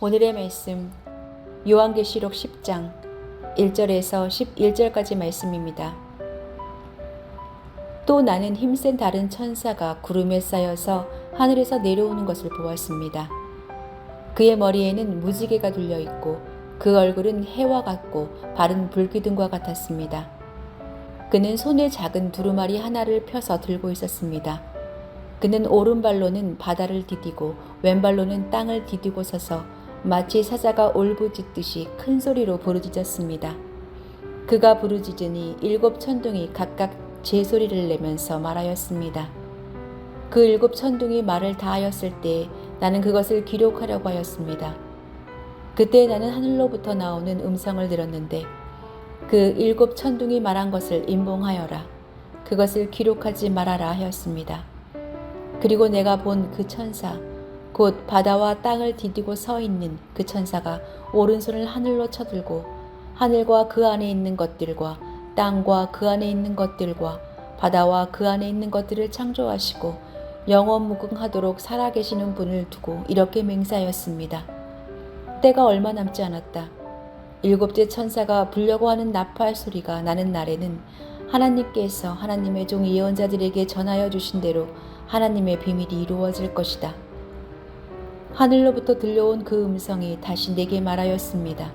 오늘의 말씀 요한계시록 10장 1절에서 11절까지 말씀입니다. 또 나는 힘센 다른 천사가 구름에 쌓여서 하늘에서 내려오는 것을 보았습니다. 그의 머리에는 무지개가 둘려 있고 그 얼굴은 해와 같고 발은 불기둥과 같았습니다. 그는 손에 작은 두루마리 하나를 펴서 들고 있었습니다. 그는 오른발로는 바다를 디디고 왼발로는 땅을 디디고 서서 마치 사자가 올부짖듯이 큰 소리로 부르짖었습니다. 그가 부르짖으니 일곱 천둥이 각각 제 소리를 내면서 말하였습니다. 그 일곱 천둥이 말을 다하였을 때 나는 그것을 기록하려고 하였습니다. 그때 나는 하늘로부터 나오는 음성을 들었는데 그 일곱 천둥이 말한 것을 임봉하여라. 그것을 기록하지 말아라 하였습니다. 그리고 내가 본 그 천사, 곧 바다와 땅을 디디고 서 있는 그 천사가 오른손을 하늘로 쳐들고 하늘과 그 안에 있는 것들과 땅과 그 안에 있는 것들과 바다와 그 안에 있는 것들을 창조하시고 영원 무궁하도록 살아계시는 분을 두고 이렇게 맹세하였습니다. 때가 얼마 남지 않았다. 일곱째 천사가 불려고 하는 나팔 소리가 나는 날에는 하나님께서 하나님의 종 예언자들에게 전하여 주신 대로 하나님의 비밀이 이루어질 것이다. 하늘로부터 들려온 그 음성이 다시 내게 말하였습니다.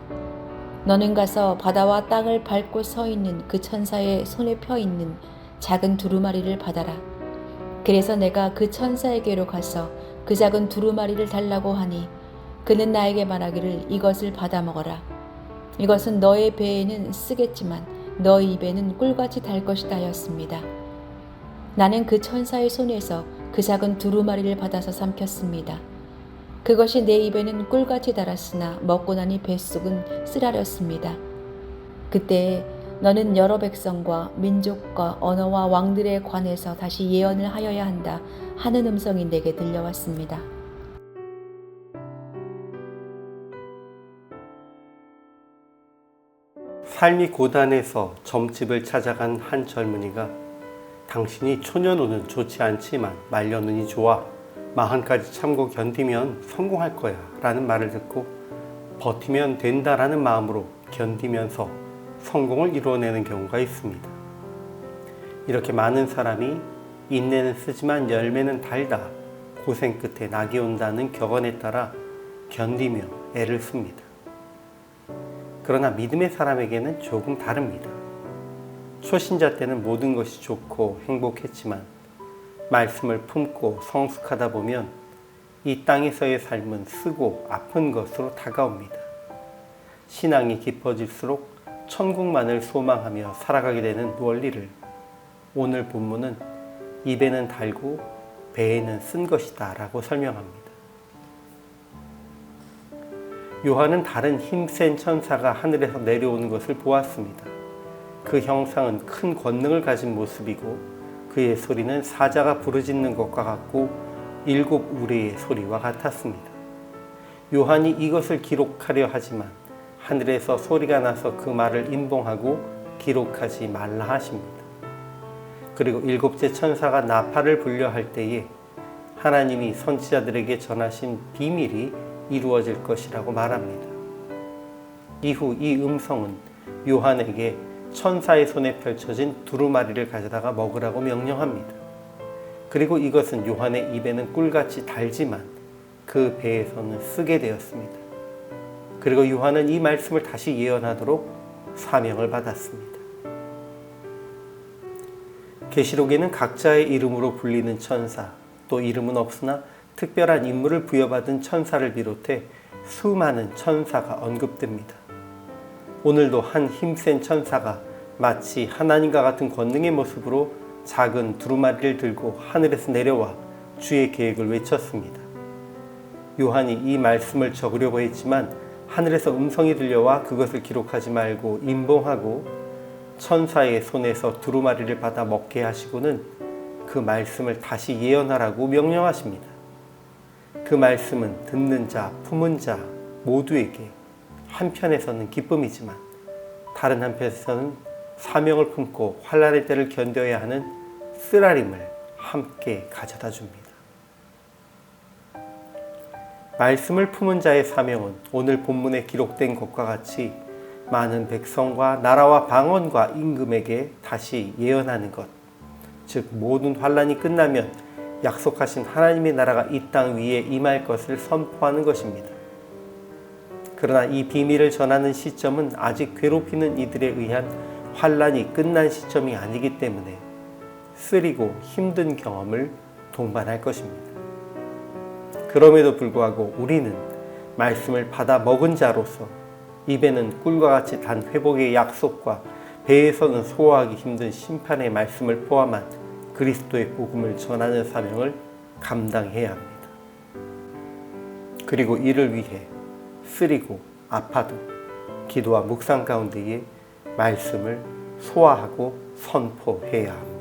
너는 가서 바다와 땅을 밟고 서 있는 그 천사의 손에 펴 있는 작은 두루마리를 받아라. 그래서 내가 그 천사에게로 가서 그 작은 두루마리를 달라고 하니 그는 나에게 말하기를 이것을 받아 먹어라. 이것은 너의 배에는 쓰겠지만 너의 입에는 꿀같이 달 것이다 하였습니다. 나는 그 천사의 손에서 그 작은 두루마리를 받아서 삼켰습니다. 그것이 내 입에는 꿀같이 달았으나 먹고 나니 뱃속은 쓰라렸습니다. 그때 너는 여러 백성과 민족과 언어와 왕들에 관해서 다시 예언을 하여야 한다 하는 음성이 내게 들려왔습니다. 삶이 고단해서 점집을 찾아간 한 젊은이가 당신이 초년우는 좋지 않지만 말년운이 좋아 마흔까지 참고 견디면 성공할 거야 라는 말을 듣고 버티면 된다라는 마음으로 견디면서 성공을 이루어내는 경우가 있습니다. 이렇게 많은 사람이 인내는 쓰지만 열매는 달다 고생 끝에 낙이 온다는 격언에 따라 견디며 애를 씁니다. 그러나 믿음의 사람에게는 조금 다릅니다. 초신자 때는 모든 것이 좋고 행복했지만 말씀을 품고 성숙하다 보면 이 땅에서의 삶은 쓰고 아픈 것으로 다가옵니다. 신앙이 깊어질수록 천국만을 소망하며 살아가게 되는 원리를 오늘 본문은 입에는 달고 배에는 쓴 것이다 라고 설명합니다. 요한은 다른 힘센 천사가 하늘에서 내려오는 것을 보았습니다. 그 형상은 큰 권능을 가진 모습이고 그의 소리는 사자가 부르짖는 것과 같고 일곱 우리의 소리와 같았습니다. 요한이 이것을 기록하려 하지만 하늘에서 소리가 나서 그 말을 임봉하고 기록하지 말라 하십니다. 그리고 일곱째 천사가 나팔을 불려 할 때에 하나님이 선지자들에게 전하신 비밀이 이루어질 것이라고 말합니다. 이후 이 음성은 요한에게 천사의 손에 펼쳐진 두루마리를 가져다가 먹으라고 명령합니다. 그리고 이것은 요한의 입에는 꿀같이 달지만 그 배에서는 쓰게 되었습니다. 그리고 요한은 이 말씀을 다시 예언하도록 사명을 받았습니다. 계시록에는 각자의 이름으로 불리는 천사, 또 이름은 없으나 특별한 임무를 부여받은 천사를 비롯해 수많은 천사가 언급됩니다. 오늘도 한 힘센 천사가 마치 하나님과 같은 권능의 모습으로 작은 두루마리를 들고 하늘에서 내려와 주의 계획을 외쳤습니다. 요한이 이 말씀을 적으려고 했지만 하늘에서 음성이 들려와 그것을 기록하지 말고 임봉하고 천사의 손에서 두루마리를 받아 먹게 하시고는 그 말씀을 다시 예언하라고 명령하십니다. 그 말씀은 듣는 자, 품은 자 모두에게 한편에서는 기쁨이지만 다른 한편에서는 사명을 품고 환란의 때를 견뎌야 하는 쓰라림을 함께 가져다 줍니다. 말씀을 품은 자의 사명은 오늘 본문에 기록된 것과 같이 많은 백성과 나라와 방언과 임금에게 다시 예언하는 것. 즉 모든 환란이 끝나면 약속하신 하나님의 나라가 이 땅 위에 임할 것을 선포하는 것입니다. 그러나 이 비밀을 전하는 시점은 아직 괴롭히는 이들에 의한 환란이 끝난 시점이 아니기 때문에 쓰리고 힘든 경험을 동반할 것입니다. 그럼에도 불구하고 우리는 말씀을 받아 먹은 자로서 입에는 꿀과 같이 단 회복의 약속과 배에서는 소화하기 힘든 심판의 말씀을 포함한 그리스도의 복음을 전하는 사명을 감당해야 합니다. 그리고 이를 위해 쓰리고 아파도 기도와 묵상 가운데에 말씀을 소화하고 선포해야 합니다.